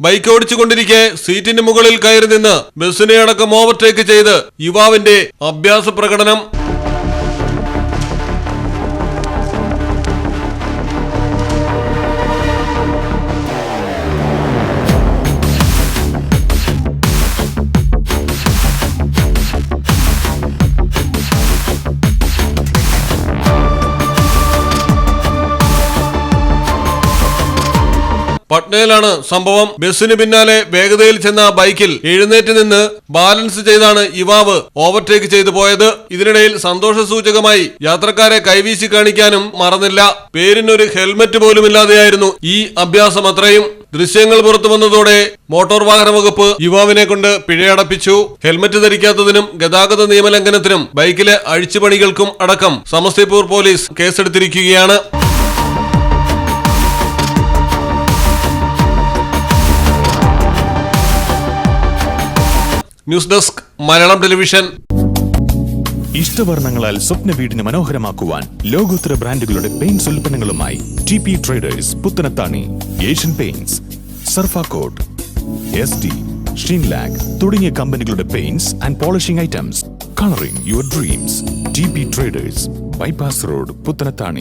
Bike ഓടിച്ചുകൊണ്ടിരിക്കെ സീറ്റിന് മുകളിൽ കയറി നിന്ന് ബസ്സിനെ അടക്കം ഓവർടേക്ക് ചെയ്ത് യുവാവിന്റെ അഭ്യാസ പ്രകടനം പട്നയിലാണ് സംഭവം. ബസ്സിന് പിന്നാലെ വേഗതയിൽ ചെന്ന ബൈക്കിൽ എഴുന്നേറ്റ് നിന്ന് ബാലൻസ് ചെയ്താണ് യുവാവ് ഓവർടേക്ക് ചെയ്തു പോയത്. ഇതിനിടയിൽ സന്തോഷ സൂചകമായി യാത്രക്കാരെ കൈവീശി കാണിക്കാനും മറന്നില്ല. പേരിനൊരു ഹെൽമറ്റ് പോലുമില്ലാതെയായിരുന്നു ഈ അഭ്യാസം അത്രയും. ദൃശ്യങ്ങൾ പുറത്തു വന്നതോടെ മോട്ടോർ വാഹന വകുപ്പ് യുവാവിനെ കൊണ്ട് പിഴയടപ്പിച്ചു. ഹെൽമറ്റ് ധരിക്കാത്തതിനും ഗതാഗത നിയമലംഘനത്തിനും ബൈക്കിലെ അഴിച്ചുപണികൾക്കും അടക്കം Samastipur police കേസെടുത്തിരിക്കുകയാണ്. News desk Malayalam television. ഇഷ്ടവർണങ്ങളാൽ സ്വപ്ന വീടിന് മനോഹരമാക്കുവാൻ ലോകോത്തര ബ്രാൻഡുകളുടെ paints ഉൽപ്പന്നങ്ങളുമായി T P traders Puthanathani Asian paints സർഫാകോട്ട് S D Sheenlac തുടങ്ങിയ കമ്പനികളുടെ paints and polishing items colouring your dreams T P traders bypass road Puthanathani.